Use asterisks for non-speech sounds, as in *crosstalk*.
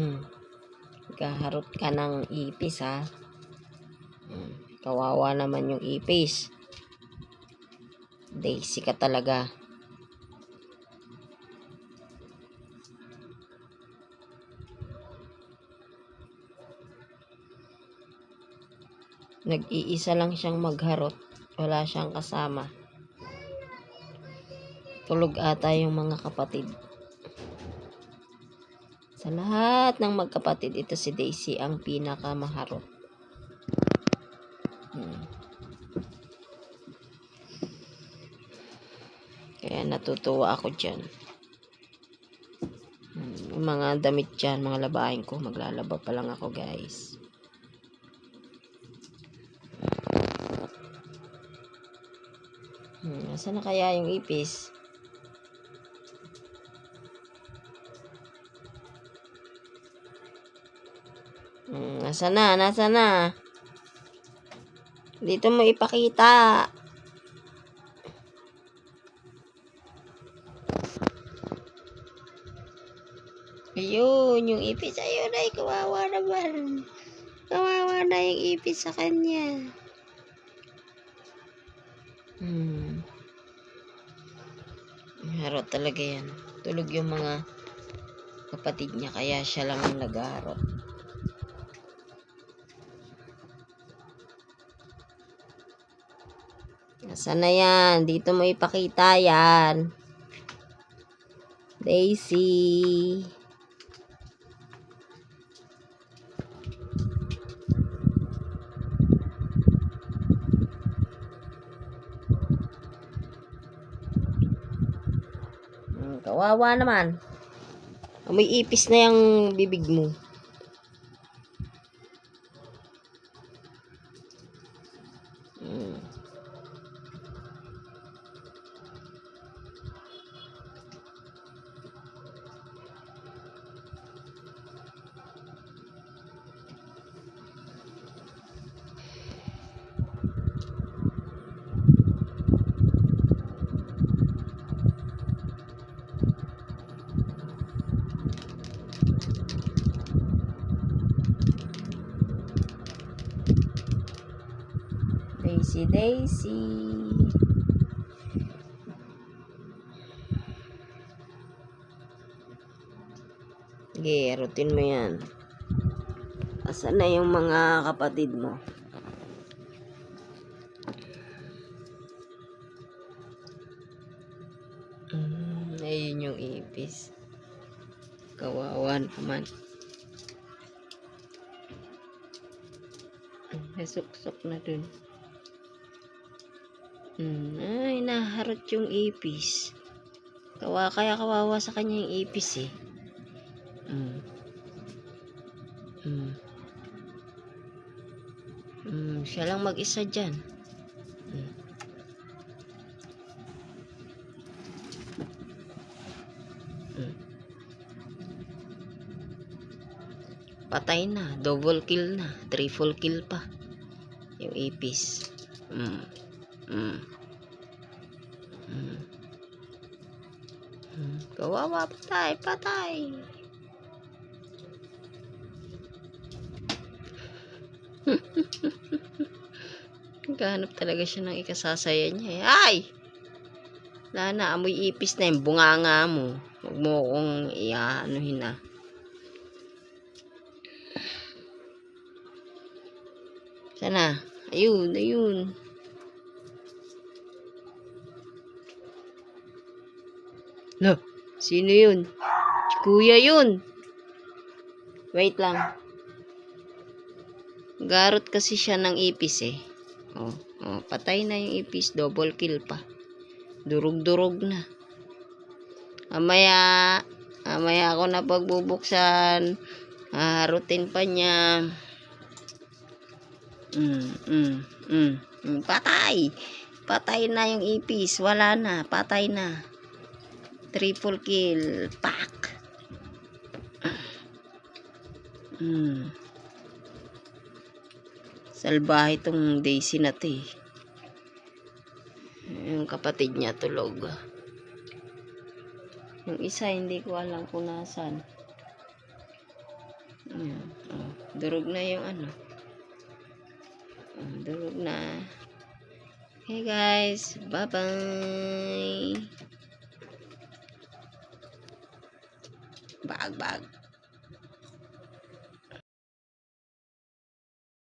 Hmm. Kaharot ka ng ipis ha. Hmm. Kawawa naman yung ipis. Daisy ka talaga. Nag-iisa lang siyang magharot. Wala siyang kasama. Tulog ata yung mga kapatid. Sa lahat ng magkapatid, ito si Daisy ang pinakamaharot. Hmm. Kaya natutuwa ako dyan. Hmm. Mga damit dyan, mga labahin ko, maglalaba pa lang ako guys. Hmm. Nasaan na kaya yung ipis? Hmm, nasa na, nasa na. Dito mo ipakita. Ayun, yung ipis. Ayun ay, kawawa naman. Kawawa na yung ipis sa kanya. Hmm. Harot talaga yan. Tulog yung mga kapatid niya, kaya siya lang ang nag-harot. Nasaan na yan? Dito mo ipakita yan. Daisy. Hmm, kawawa naman. Amoy ipis na yung bibig mo. Hmm. Daisy, Daisy. Sige, rutin mo yan. Asan na yung mga kapatid mo? Mm, ayun yung ipis. Kawawa naman. Nasuksok na dun. Mm, ay, naharot yung ipis. Kawa, kaya kawawa sa kanya yung ipis eh. Mm. Mm. Mm, siya lang mag-isa dyan. Mm. Mm. Patay na. Double kill na. Triple kill pa. Yung ipis. Mm. Mm. Mm. Mm. Kawawa. Patay. Patay. *laughs* Naghahanap talaga siya ng ikasasaya niya eh. Ay! Wala na, amoy ipis na yung bunganga mo. Huwag mo kong iaanuhin na. Sana. Ayun, ayun. No, sino yun? Si kuya yun. Wait lang. Garot kasi siya ng ipis eh. Oh, oh, patay na yung ipis. Double kill pa. Durog-durog na. Amaya, amaya ako na pagbubuksan. Harutin pa niya. Mm, mm, mm, mm. Patay! Patay na yung ipis. Wala na. Patay na. Triple kill. Pak! Mm. Salbahe itong Daisy na eh. Yung kapatid niya tulog. Yung isa hindi ko alam kung nasan. Durog na yung ano. Ah, Durog na. Okay guys, bye-bye. Bag.